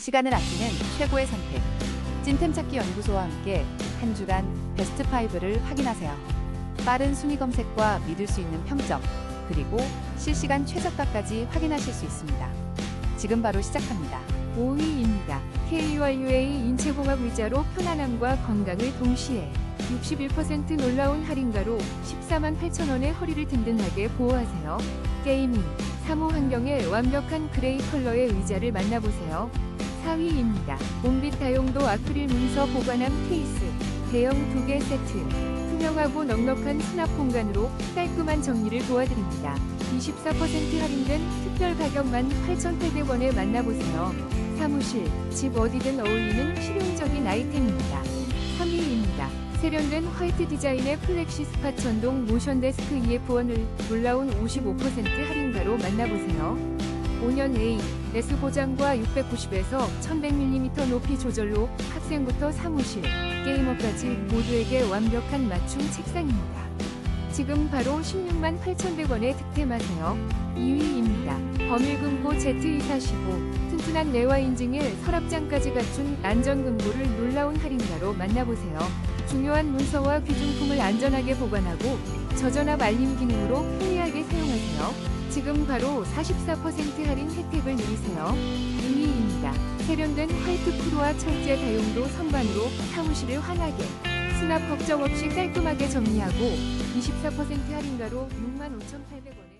시간을 아끼는 최고의 선택. 찐템 찾기 연구소와 함께 한 주간 베스트 5를 확인하세요. 빠른 순위 검색과 믿을 수 있는 평점, 그리고 실시간 최저가까지 확인하실 수 있습니다. 지금 바로 시작합니다. 5위입니다. KURUA 인체공학 의자로 편안함과 건강을 동시에 61% 놀라운 할인가로 14만 8천 원의 허리를 든든하게 보호하세요. 게이밍, 사무 환경에 완벽한 그레이 컬러의 의자를 만나보세요. 4위입니다. 몸빛 다용도 아크릴 문서 보관함 케이스, 대형 2개 세트, 투명하고 넉넉한 수납 공간으로 깔끔한 정리를 도와드립니다. 24% 할인된 특별 가격만 8,800원에 만나보세요. 사무실, 집 어디든 어울리는 실용적인 아이템입니다. 3위입니다. 세련된 화이트 디자인의 플렉시 스팟 전동 모션 데스크 EF1을 놀라운 55% 할인가로 만나보세요. 5년 A, 레스 보장과 690에서 1100mm 높이 조절로 학생부터 사무실, 게이머까지 모두에게 완벽한 맞춤 책상입니다. 지금 바로 16만 8,100원에 득템하세요. 2위입니다. 범일금고 Z245 튼튼한 내와 인증일 서랍장까지 갖춘 안전금고를 놀라운 할인가로 만나보세요. 중요한 문서와 귀중품을 안전하게 보관하고 저전압 알림 기능으로 편리하게 사용하세요. 지금 바로 44% 할인 혜택을 누리세요. 2위입니다. 세련된 화이트 프로와 철제 다용도 선반으로 사무실을 환하게 수납 걱정 없이 깔끔하게 정리하고 24% 할인가로 65,800원.